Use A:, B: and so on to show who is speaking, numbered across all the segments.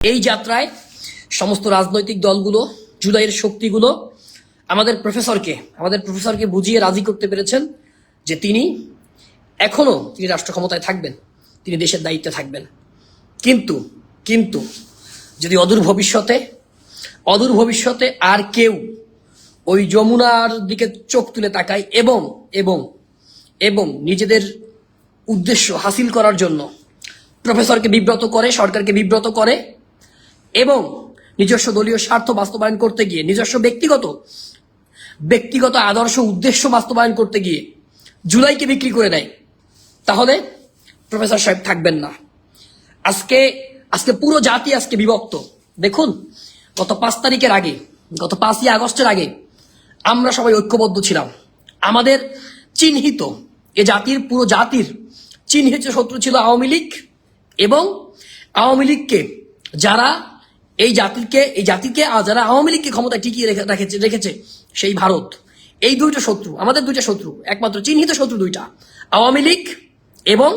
A: এই যাত্রায় সমস্ত রাজনৈতিক দলগুলো, জুলাইয়ের শক্তিগুলো আমাদের প্রফেসরকে আমাদের প্রফেসরকে বুঝিয়ে রাজি করতে পেরেছেন যে তিনি এখনও তিনি রাষ্ট্র ক্ষমতায় থাকবেন, তিনি দেশের দায়িত্বে থাকবেন। কিন্তু কিন্তু যদি অদূর ভবিষ্যতে অদূর ভবিষ্যতে আর কেউ ওই যমুনার দিকে চোখ তুলে তাকায় এবং এবং এবং নিজেদের উদ্দেশ্য হাসিল করার জন্য প্রফেসরকে বিব্রত করে, সরকারকে বিব্রত করে এবং নিজস্ব দলীয় স্বার্থ বাস্তবায়ন করতে গিয়ে, নিজস্ব ব্যক্তিগত ব্যক্তিগত আদর্শ উদ্দেশ্য বাস্তবায়ন করতে গিয়ে জুলাইকে বিক্রি করে দেয়, তাহলে প্রফেসর সাহেব থাকবেন না। আজকে আজকে পুরো জাতি আজকে বিভক্ত। দেখুন, গত পাঁচ তারিখের আগে, গত পাঁচই আগস্টের আগে আমরা সবাই ঐক্যবদ্ধ ছিলাম। আমাদের চিহ্নিত, এ জাতির পুরো জাতির চিহ্নিত শত্রু ছিল আওয়ামী লীগ এবং আওয়ামী লীগকে যারা এই জাতিকে এই জাতিকে যারা আওয়ামী লীগকে ক্ষমতায় টিকিয়ে রেখে, রেখেছে রেখেছে, সেই ভারত, এই দুইটা শত্রু, আমাদের দুইটা শত্রু, একমাত্র চিহ্নিত শত্রু দুইটা, আওয়ামী লীগ এবং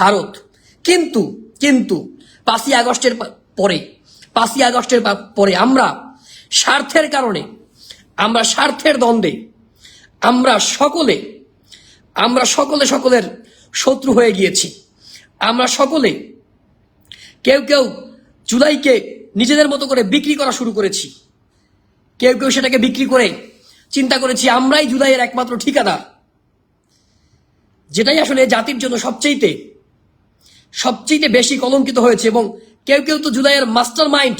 A: ভারত। কিন্তু কিন্তু পাঁচই আগস্টের পরে, পাঁচই আগস্টের পরে আমরা স্বার্থের কারণে, আমরা স্বার্থের দ্বন্দ্বে, আমরা সকলে আমরা সকলে সকলের শত্রু হয়ে গিয়েছি। আমরা সকলে কেউ কেউ জুলাইকে নিজেদের মতো করে বিক্রি করা শুরু করেছি। কেউ কেউ সেটাকে বিক্রি করে চিন্তা করেছি, আমরাই জুলাইয়ের একমাত্র ঠিকাদার। যেটাই আসলে জাতির জন্য সবচেয়েতে সবচেয়ে বেশি কলঙ্কিত হয়েছে এবং কেউ কেউ তো জুলাইয়ের মাস্টার মাইন্ড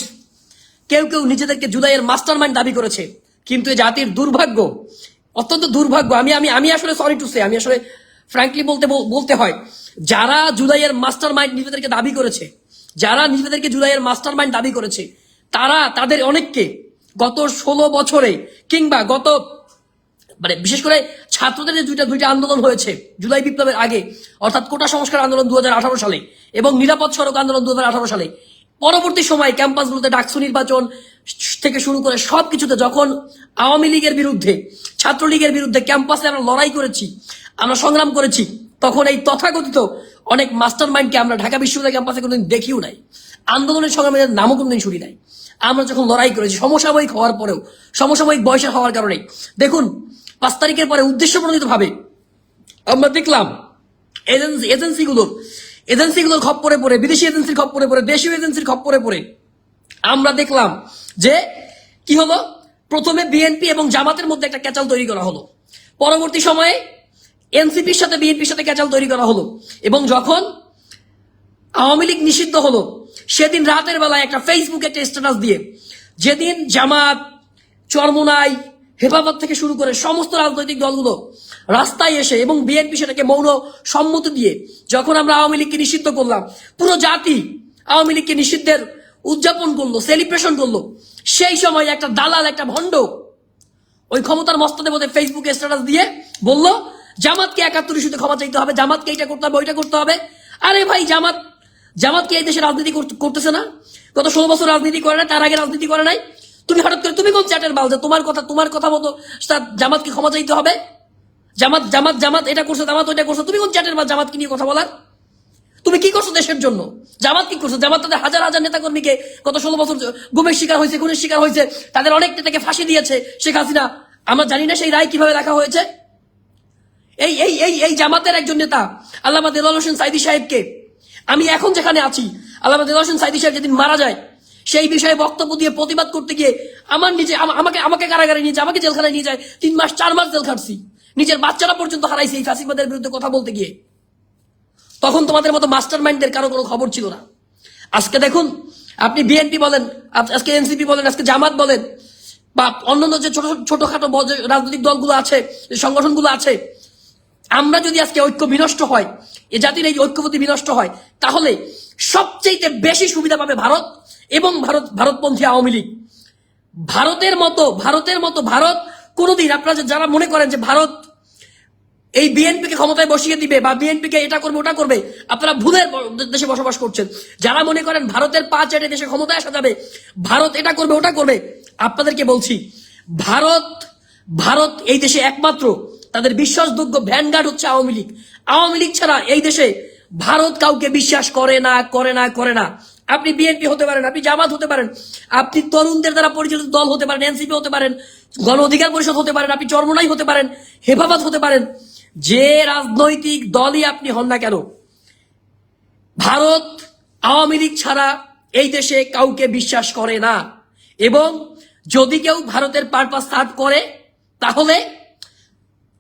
A: কেউ কেউ নিজেদেরকে জুলাইয়ের মাস্টার মাইন্ড দাবি করেছে। কিন্তু জাতির দুর্ভাগ্য, অত্যন্ত দুর্ভাগ্য, আমি আমি আমি আসলে সরি টু সে আমি আসলে ফ্র্যাঙ্কলি বলতে বলতে হয়, যারা জুলাইয়ের মাস্টার মাইন্ড নিজেদেরকে দাবি করেছে যারা নিজেদেরকে জুলাইয়ের মাস্টার মাইন্ড দাবি করেছে, তারা তাদের অনেককে গত ষোলো বছরে কিংবা গত মানে বিশেষ করে ছাত্রদের যে দুইটা দুইটা আন্দোলন হয়েছে, জুলাই বিপ্লবের আগে, অর্থাৎ কোটা সংস্কার আন্দোলন দু হাজার আঠারো সালে এবং নিরাপদ সড়ক আন্দোলন দু হাজার আঠারো সালে, পরবর্তী সময় ক্যাম্পাসগুলোতে ডাকসু নির্বাচন থেকে শুরু করে সব কিছুতে যখন আওয়ামী লীগের বিরুদ্ধে, ছাত্রলীগের বিরুদ্ধে ক্যাম্পাসে আমরা লড়াই করেছি, আমরা সংগ্রাম করেছি তখন এই তথাকথিত অনেক মাস্টার মাইন্ডকে আমরা ঢাকা বিশ্ববিদ্যালয় ক্যাম্পাসে কোনোদিন দেখিও নাই। আন্দোলনের সংগ্রামের নামও কোনোদিন শুনি নাই। আমরা যখন লড়াই করেছি, সমসাময়িক হওয়ার পরেও, সমসাময়িক বয়সের হওয়ার কারণে, দেখুন, পাঁচ তারিখের পরে উদ্দেশ্য প্রণোদিত ভাবে আমরা দেখলাম, এজেন্সি এজেন্সিগুলোর এজেন্সিগুলোর খপ্পরে পড়ে, বিদেশি এজেন্সির খপ্পরে পড়ে, দেশীয় এজেন্সির খপ্পরে পড়ে। আমরা দেখলাম যে, কি হলো? প্রথমে বিএনপি এবং জামাতের মধ্যে একটা ক্যাচাল তৈরি করা হলো। পরবর্তী সময়ে এনসিপির সাথে বিএনপির সাথে ক্যাচাল তৈরি করা হলো এবং যখন আওয়ামী লীগ নিষিদ্ধ হলো, সেদিন রাতের বেলায় একটা ফেসবুকে একটা স্ট্যাটাস দিয়ে যেদিন জামাত, চরমোনাই, হেফাজত থেকে শুরু করে সমস্ত রাজনৈতিক দলগুলো রাস্তায় এসে এবং বিএনপি সেটাকে মৌন সম্মতি দিয়ে যখন আমরা আওয়ামী লীগকে নিষিদ্ধ করলাম, পুরো জাতি আওয়ামী লীগকে নিষিদ্ধের উদযাপন করল সেলিব্রেশন করল। সেই সময় একটা দালাল, একটা ভণ্ড ওই ক্ষমতার মস্তদের মধ্যে ফেসবুকে স্ট্যাটাস দিয়ে বলল জামাতকে একাত্তর ইস্যুতে ক্ষমা চাইতে হবে, জামাতকে এটা করতে হবে, ওইটা করতে হবে। আরে ভাই, জামাত, জামাতকে এই দেশে রাজনীতি করতে- করতেছে না। গত ষোলো বছর রাজনীতি করে না তার আগে রাজনীতি করে নাই। তুমি হঠাৎ করে, তুমি কোন চ্যাটের বাল যে তোমার কথা তোমার কথা মতো তার জামাতকে ক্ষমা চাইতে হবে? জামাত জামাত জামাত এটা করছ, জামাত ওইটা করছ, তুমি কোন চ্যাটের বাল জামাতকে নিয়ে কথা বলার? তুমি কি করছ দেশের জন্য? জামাত কি করছ? জামাত তাদের হাজার হাজার নেতা কর্মীকে গত ষোলো বছর গুমের শিকার হয়েছে, খুনের শিকার হয়েছে, তাদের অনেক নেতাকে ফাঁসি দিয়েছে শেখ হাসিনা। আমরা জানি না সেই রায় কীভাবে রাখা হয়েছে। এই এই এই এই জামাতের একজন নেতা, আল্লামা দেলাল হোসেন সাইদি সাহেবকে। আমি এখন যেখানে আছি, আল্লামা দেলাল হোসেন সাইদি সাহেব যেদিন মারা যায়, সেই বিষয়ে বক্তব্য দিয়ে প্রতিবাদ করতে গিয়ে আমার নিজে আমাকে আমাকে কারাগারে নিয়ে যায়, আমাকে জেলখানায় নিয়ে যায়, তিন মাস, চার মাস জেল খাটছি। নিজের বাচ্চারা পর্যন্ত হারাইছে এই ফাঁসিবাদের বিরুদ্ধে কথা বলতে গিয়ে। তখন তোমাদের মতো মাস্টার মাইন্ডের কারও কোনো খবর ছিল না। আজকে দেখুন, আপনি বিএনপি বলেন আজ- আজকে এনসিপি বলেন, আজকে জামাত বলেন, বা অন্যান্য যে ছোট, ছোটখাটো রাজনৈতিক দলগুলো আছে সংগঠনগুলো আছে আমরা যদি আজকে ঐক্য বিনষ্ট হয়, এ জাতির এই ঐক্যবদ্ধি বিনষ্ট হয়, তাহলে সবচেয়ে বেশি সুবিধা পাবে ভারত এবং ভারত ভারতপন্থী আওয়ামী লীগ। ভারতের মতো ভারতের মতো ভারত কোনোদিন, আপনারা যারা মনে করেন যে ভারত এই বিএনপিকে ক্ষমতায় বসিয়ে দিবে বা বিএনপিকে এটা করবে, ওটা করবে, আপনারা ভুলের দেশে বসবাস করছেন। যারা মনে করেন ভারতের পা চেটে দেশে ক্ষমতায় আসা যাবে, ভারত এটা করবে, ওটা করবে, আপনাদেরকে বলছি, ভারত ভারত এই দেশে একমাত্র তাদের বিশ্বাসযোগ্য ভ্যানগার্ড হচ্ছে আওয়ামী লীগ। আওয়ামী লীগ ছাড়া এই দেশে ভারত কাউকে বিশ্বাস করে না করে না করে না। আপনি বিএনপি হতে পারেন, আপনি জামাত হতে পারেন, আপনি তরুণদের দ্বারা পরিচালিত দল হতে পারেন, এনসিপি হতে পারেন, গণ অধিকার পরিষদ হতে পারেন, আপনি চর্মনাই হতে পারেন, হেফাজত হতে পারেন, যে রাজনৈতিক দলই আপনি হন না কেন, ভারত আওয়ামী লীগ ছাড়া এই দেশে কাউকে বিশ্বাস করে না। এবং যদি কেউ ভারতের পারপাস সার্ভ করে, তাহলে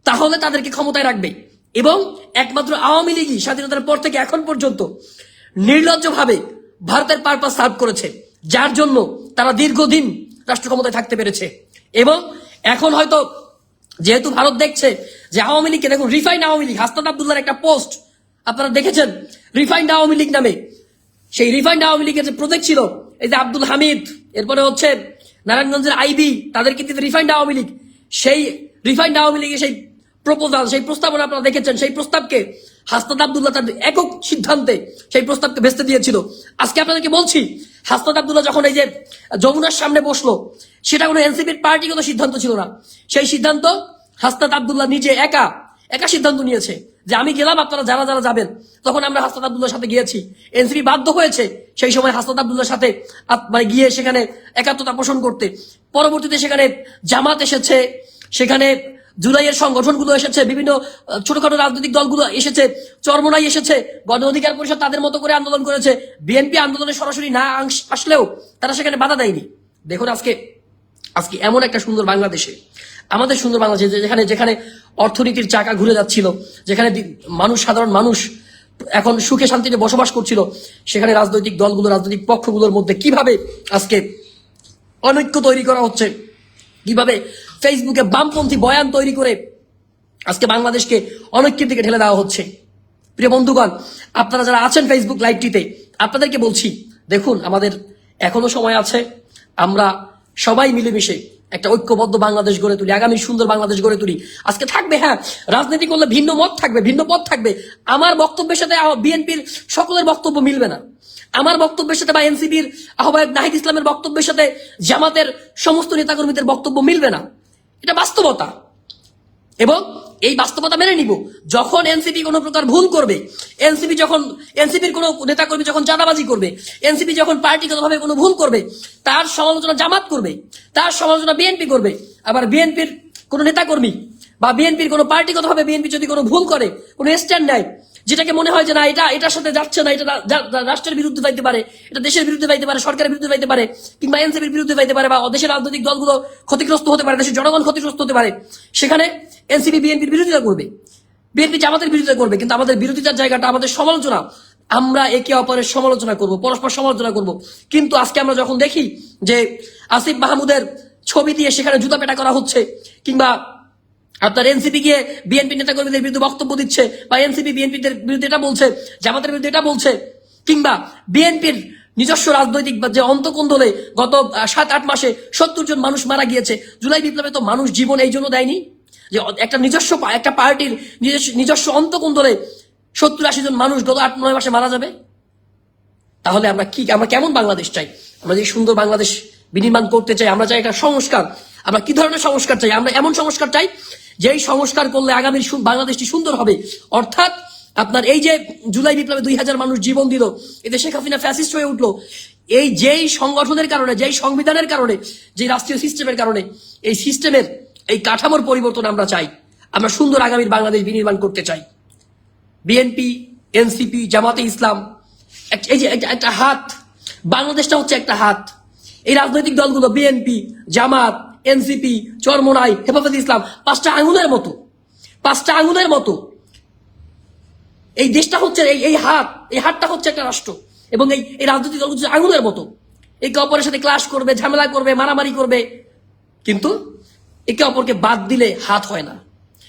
A: তাহলে তাদেরকে ক্ষমতায় রাখবে। এবং একমাত্র আওয়ামী লীগই স্বাধীনতার পর থেকে এখন পর্যন্ত নির্লজ্জভাবে ভারতের পারপাস সার্ভ করেছে, যার জন্য তারা দীর্ঘদিন রাষ্ট্র ক্ষমতায় থাকতে পেরেছে। এবং এখন হয়তো যেহেতু ভারত দেখছে যে আওয়ামী লীগকে, দেখুন রিফাইন্ড আওয়ামী লীগ, হাসনাত আবদুল্লার একটা পোস্ট আপনারা দেখেছেন রিফাইন্ড আওয়ামী লীগ নামে। সেই রিফাইন্ড আওয়ামী লীগের যে প্রজেক্ট ছিল, এই যে আব্দুল হামিদ, এরপরে হচ্ছে নারায়ণগঞ্জের আইবি তাদের কিন্তু রিফাইন্ড আওয়ামী লীগ, সেই রিফাইন্ড আওয়ামী লীগের সেই প্রপোজাল, সেই প্রস্তাবনা আপনারা দেখেছেন, সেই প্রস্তাবকে হাসনাত আবদুল্লাহ তার একক সিদ্ধান্তে সেই প্রস্তাবকে ভেস্তে দিয়েছিল। আজকে আপনাদেরকে বলছি, হাসনাত আবদুল্লাহ যখন এই যে যমুনার সামনে বসল, সেটা কোনো এনসিপির পার্টিগত সিদ্ধান্ত ছিল না। সেই সিদ্ধান্ত হাসনাত আবদুল্লাহ নিজে একা একা সিদ্ধান্ত নিয়েছে যে আমি গেলাম, আপনারা যারা যারা যাবেন, তখন আমরা হাসনাত আবদুল্লার সাথে গিয়েছি। এনসিপি বাধ্য হয়েছে সেই সময় হাসনাত আবদুল্লার সাথে মানে গিয়ে সেখানে একাত্মতা পোষণ করতে। পরবর্তীতে সেখানে জামাত এসেছে, সেখানে জুলাইয়ের সংগঠনগুলো এসেছে, বিভিন্ন ছোটখাটো রাজনৈতিক দলগুলো এসেছে, চরমনাই এসেছে, গণ অধিকার পরিষদ তাদের মতো করে আন্দোলন করেছে, বিএনপি আন্দোলনে সরাসরি না আসলেও তারা সেখানে বাধা দেয়নি। দেখুন আজকে আজকে এমন একটা সুন্দর বাংলাদেশে, আমাদের সুন্দর বাংলাদেশে যেখানে যেখানে অর্থনীতির চাকা ঘুরে যাচ্ছিল, যেখানে মানুষ, সাধারণ মানুষ এখন সুখে শান্তিতে বসবাস করছিল, সেখানে রাজনৈতিক দলগুলো, রাজনৈতিক পক্ষগুলোর মধ্যে কীভাবে আজকে অনৈক্য তৈরি করা হচ্ছে, কীভাবে ফেসবুকে বামপন্থী বয়ান তৈরি করে আজকে বাংলাদেশকে অনৈক্যের দিকে ঠেলে দেওয়া হচ্ছে। প্রিয় বন্ধুগণ, আপনারা যারা আছেন ফেসবুক লাইভটিতে আপনাদেরকে বলছি, দেখুন, আমাদের এখনও সময় আছে। আমরা সবাই মিলেমিশে একটা ঐক্যবদ্ধ বাংলাদেশ গড়ে তুলি, আগামী সুন্দর বাংলাদেশ গড়ে তুলি। আজকে থাকবে হ্যাঁ রাজনীতি করলে ভিন্ন মত থাকবে, ভিন্ন পথ থাকবে। আমার বক্তব্যের সাথে বিএনপির সকলের বক্তব্য মিলবে না। আমার বক্তব্যের সাথে বা এনসিপির আহ্বায়ক নাহিদ ইসলামের বক্তব্যের সাথে জামাতের সমস্ত নেতাকর্মীদের বক্তব্য মিলবে না। এটা বাস্তবতা। এবং এই বাস্তবতা মেনে নিব। যখন এনসিপি কোনো প্রকার ভুল করবে এনসিপি যখন এনসিপির কোনো নেতাকর্মী যখন চাঁদাবাজি করবে এনসিপি যখন পার্টিগতভাবে কোনো ভুল করবে, তার সমালোচনা জামাত করবে, তার সমালোচনা বিএনপি করবে, আবার বিএনপির কোনো নেতাকর্মী বা বিএনপির কোনো পার্টিগতভাবে বিএনপি যদি কোনো ভুল করে, কোনো স্ট্যান্ড নেয় যেটাকে মনে হয় যে না, এটা, এটার সাথে যাচ্ছে না, এটা রাষ্ট্রের বিরুদ্ধে যাইতে পারে, এটা দেশের বিরুদ্ধে যাইতে পারে, সরকারের বিরুদ্ধে যাইতে পারে, কিংবা এনসিপির বিরুদ্ধে যাইতে পারে, বা দেশের রাজনৈতিক দলগুলো ক্ষতিগ্রস্ত হতে পারে, দেশের জনগণ ক্ষতিগ্রস্ত হতে পারে, সেখানে এনসিপি, বিএনপির বিরোধিতা করবে। বিএনপি জামাতের বিরোধিতা করবে, কিন্তু আমাদের বিরোধিতার জায়গাটা, আমাদের সমালোচনা, আমরা একে অপরের সমালোচনা করব, পরস্পর সমালোচনা করব। কিন্তু আজকে আমরা যখন দেখি যে আসিফ মাহমুদের ছবি দিয়ে সেখানে জুতা পেটা করা হচ্ছে, কিংবা আপনার এনসিপি গিয়ে বিএনপি নেতাকর্মীদের বিরুদ্ধে বক্তব্য দিচ্ছে বা এনসিপি বিএনপিদের বিরুদ্ধে এটা বলছে, জামাতের বিরুদ্ধে এটা বলছে, কিংবা বিএনপির নিজস্ব রাজনৈতিক বা যে অন্তকোন্দলে গত সাত, আট মাসে সত্তর জন মানুষ মারা গিয়েছে, জুলাই বিপ্লবে তো মানুষ জীবন এই জন্য দেয়নি? যে একটা নিজস্ব একটা পার্টির নিজস্ব অন্তকোন্দলে সত্তর আশি জন মানুষ গত আট, নয় মাসে মারা যাবে? তাহলে আমরা কি, আমরা কেমন বাংলাদেশ চাই? আমরা যে সুন্দর বাংলাদেশ বিনির্মাণ করতে চাই, আমরা চাই একটা সংস্কার। আমরা কি ধরনের সংস্কার চাই? আমরা এমন সংস্কার চাই যেই সংস্কার করলে আগামী সু- বাংলাদেশটি সুন্দর হবে। অর্থাৎ আপনার এই যে জুলাই বিপ্লবে দুই হাজার মানুষ জীবন দিল, এতে শেখ হাসিনা ফ্যাসিস্ট হয়ে উঠল। এই যেই সংগঠনের কারণে, যেই সংবিধানের কারণে, যে রাষ্ট্রীয় সিস্টেমের কারণে, এই সিস্টেমের এই কাঠামোর পরিবর্তন আমরা চাই। আমরা সুন্দর আগামীর বাংলাদেশ বিনির্মাণ করতে চাই। বিএনপি, এনসিপি, জামাতে ইসলাম এই যে একটা হাত, বাংলাদেশটা হচ্ছে একটা হাত। এই রাজনৈতিক দলগুলো, বিএনপি, জামাত এনসিপি, চরমোনাই, হেফাজত ইসলাম, পাঁচটা আঙুলের মতো। পাঁচটা আঙুলের মতো। এই দেশটা হচ্ছে, এই এই হাত, এই হাতটা হচ্ছে একটা রাষ্ট্র এবং এই এই রাজনৈতিক দল হচ্ছে আঙুলের মতো। একে অপরের সাথে ক্লাস করবে, ঝামেলা করবে, মারামারি করবে। কিন্তু একে অপরকে বাদ দিলে হাত হয় না।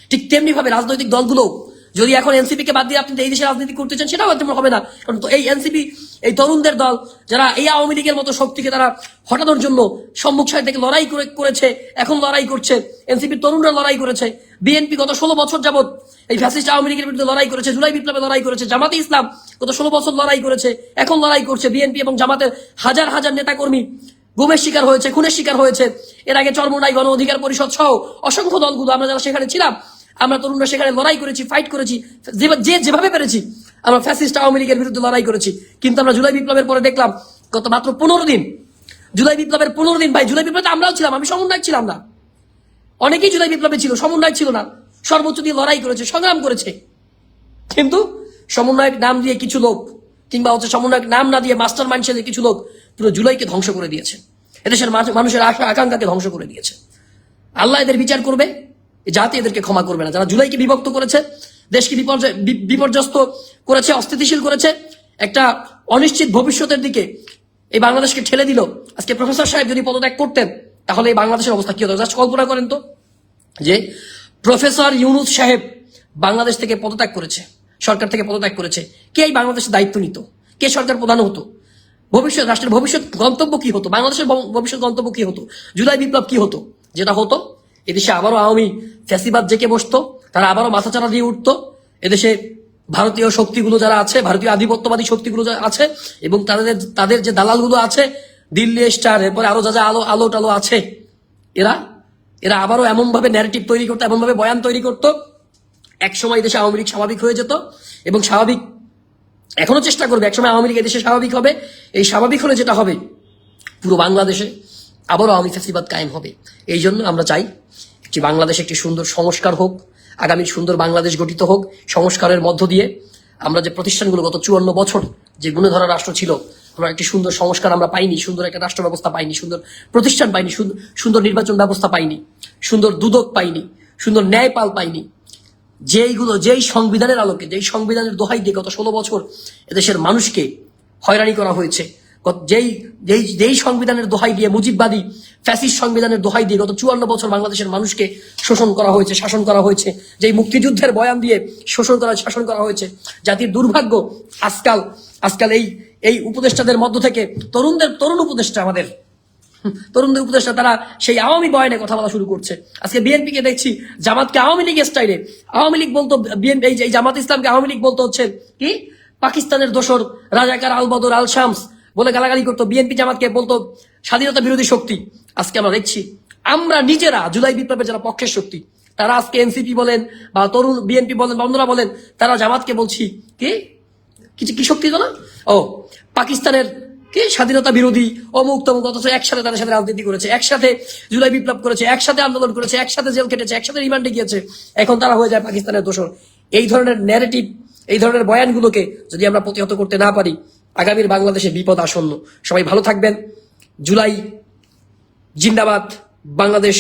A: ঠিক তেমনি ভাবে রাজনৈতিক দলগুলো যদি এখন এনসিপি কে বাদ দিয়ে আপনি এই দেশে রাজনীতি করতে চান, সেটাও তেমন হবে না। কারণ এই এনসিপি এই তরুণদের দল, যারা এই আওয়ামী লীগের মতো শক্তিকে তারা হটানোর জন্য সম্মুখ সাইড থেকে লড়াই করে, করেছে, এখন লড়াই করছে। এনসিপি তরুণরা লড়াই করেছে। বিএনপি গত ষোলো বছর যাবত এই ফ্যাসিস্ট আওয়ামী লীগের বিরুদ্ধে লড়াই করেছে, জুলাই বিপ্লবে লড়াই করেছে, জামাতে ইসলাম গত ষোলো বছর লড়াই করেছে, এখন লড়াই করছে বিএনপি এবং জামাতের হাজার হাজার নেতাকর্মী। গুমের শিকার হয়েছে, খুনের শিকার হয়েছে। এর আগে চরমোনাই গণ অধিকার পরিষদ সহ অসংখ্য দলগুলো আমরা যারা সেখানে ছিলাম আমরা তরুণরা সেখানে লড়াই করেছি ফাইট করেছি যে যেভাবে পেরেছি, আমরা ফ্যাসিস্ট আওয়ামী লীগের বিরুদ্ধে লড়াই করেছি। কিন্তু আমরা জুলাই বিপ্লবের পরে দেখলাম, গত মাত্র পনেরো দিন, জুলাই বিপ্লবের পনেরো দিন, ভাই, জুলাই বিপ্লবে আমরাও ছিলাম, আমি সমন্বয় ছিলাম না। অনেকেই জুলাই বিপ্লবে ছিল সমন্বয় ছিল না। সর্বোচ্চ দিয়ে লড়াই করেছে, সংগ্রাম করেছে। কিন্তু সমন্বয়ক নাম দিয়ে কিছু লোক, কিংবা হচ্ছে সমন্বয়ক নাম না দিয়ে মাস্টার মাইন্ড সেজে কিছু লোক পুরো জুলাইকে ধ্বংস করে দিয়েছে। এদেশের মানুষ- মানুষের আশা আকাঙ্ক্ষাকে ধ্বংস করে দিয়েছে। আল্লাহ এদের বিচার করবে। জাতি এদেরকে ক্ষমা করবে না। যারা জুলাইকে বিভক্ত করেছে, দেশকে বিপর্যয় বিপর্যস্ত করেছে, অস্থিতিশীল করেছে, একটা অনিশ্চিত ভবিষ্যতের দিকে এই বাংলাদেশকে ঠেলে দিল। আজকে প্রফেসর সাহেব যদি পদত্যাগ করতেন, তাহলে এই বাংলাদেশের অবস্থা কি হতো? জাস্ট কল্পনা করেন তো যে প্রফেসর ইউনুস সাহেব বাংলাদেশ থেকে পদত্যাগ করেছে, সরকার থেকে পদত্যাগ করেছে। কে এই বাংলাদেশের দায়িত্ব নিত? কে সরকার প্রধান হতো? ভবিষ্যৎ, রাষ্ট্রের ভবিষ্যৎ গন্তব্য কি হতো? বাংলাদেশের ভবিষ্যৎ গন্তব্য কি হতো? জুলাই বিপ্লব কি হতো? যেটা হতো, এদেশে আবারও আওয়ামী ফ্যাসিবাদ জেকে বসতো, তারা আবারও মাথাচাড়া দিয়ে উঠতো। এদেশে ভারতীয় শক্তিগুলো যারা আছে, ভারতীয় আধিপত্যবাদী শক্তিগুলো যারা আছে, এবং তাদের তাদের যে দালালগুলো আছে, দিল্লি, স্টার, এরপরে আরও যা যা আলো আলো টালো আছে, এরা এরা আবারও এমনভাবে ন্যারেটিভ তৈরি করতো, এমনভাবে বয়ান তৈরি করতো এক সময় দেশে আওয়ামী লীগ স্বাভাবিক হয়ে যেত, এবং স্বাভাবিক, এখনও চেষ্টা করবে, একসময় আওয়ামী লীগ দেশে স্বাভাবিক হবে, এই স্বাভাবিক হলে যেটা হবে, পুরো বাংলাদেশে আবারও আওয়ামী ফ্যাসিবাদ কায়েম হবে। এই জন্য আমরা চাই একটি বাংলাদেশে একটি সুন্দর সংস্কার হোক, আগামী সুন্দর বাংলাদেশ গঠিত হোক, সংস্কারের মধ্য দিয়ে আমরা যে প্রতিষ্ঠানগুলো গত চুয়ান্ন বছর যে গুণে ধরা রাষ্ট্র ছিল, আমরা একটি সুন্দর সংস্কার আমরা পাইনি, সুন্দর একটা রাষ্ট্র ব্যবস্থা পাইনি, সুন্দর প্রতিষ্ঠান পাইনি সুন্দর- নির্বাচন ব্যবস্থা পাইনি, সুন্দর দুদক পাইনি, সুন্দর ন্যায়পাল পাইনি। যেইগুলো, যেই সংবিধানের আলোকে, যেই সংবিধানের দোহাই দিয়ে গত ষোলো বছর এদেশের মানুষকে হয়রানি করা হয়েছে যেই যেই যেই সংবিধানের দোহাই দিয়ে মুজিববাদী ফ্যাসিস্ট সংবিধানের দোহাই দিয়ে গত চুয়ান্ন বছর বাংলাদেশের মানুষকে শোষণ করা হয়েছে, শাসন করা হয়েছে, যেই মুক্তিযুদ্ধের বয়ান দিয়ে শোষণ করা, শাসন করা হয়েছে, জাতির দুর্ভাগ্য আজকাল আজকাল এই এই উপদেষ্টাদের মধ্য থেকে তরুণদের, তরুণ উপদেষ্টা আমাদের, তরুণদের উপদেষ্টা তারা সেই আওয়ামী বয়ানে কথা বলা শুরু করছে। আজকে বিএনপি কে দেখছি জামাতকে আওয়ামী লীগের স্টাইলে আওয়ামী লীগ বলতো, বিএনপি এই জামাত ইসলামকে আওয়ামী লীগ বলতো হচ্ছে কি? পাকিস্তানের দোসর রাজাকার আলবদর আল শামস বলে গালাগালি করতো, বিএনপি জামাতকে বলতো, স্বাধীনতা বিরোধী শক্তি, আজকে আমরা দেখছি। আমরা নিজেরা জুলাই বিপ্লবের যারা পক্ষের শক্তি, তারা আজকে এনসিপি বলেন বা তরুণ বিএনপি বলেন বা অন্যরা বলেন, তারা জামাতকে বলছি, কি? কিছু কি শক্তি না? ও, পাকিস্তানের, কি? স্বাধীনতা বিরোধী, অমুক তমুক, অথচ একসাথে তাদের সাথে রাজনীতি করেছে, একসাথে জুলাই বিপ্লব করেছে, একসাথে আন্দোলন করেছে, একসাথে জেল কেটেছে একসাথে রিমান্ডে গিয়েছে, এখন তারা হয়ে যায় পাকিস্তানের দোষর। এই ধরনের ন্যারেটিভ এই ধরনের বয়ানগুলোকে যদি আমরা প্রতিহত করতে না পারি আগামীর বাংলাদেশে বিপদ আসন্ন। সবাই ভালো থাকবেন। জুলাই, জিন্দাবাদ, বাংলাদেশ,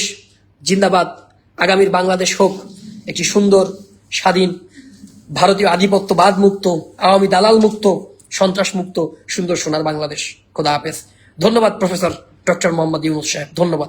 A: জিন্দাবাদ। আগামীর বাংলাদেশ হোক একটি সুন্দর, স্বাধীন, ভারতীয় আধিপত্যবাদ মুক্ত, আওয়ামী দালাল মুক্ত, সন্ত্রাস মুক্ত, সুন্দর সোনার বাংলাদেশ। খোদা হাফেজ। ধন্যবাদ, প্রফেসর ডক্টর মোহাম্মদ ইউনুস সাহেব। ধন্যবাদ।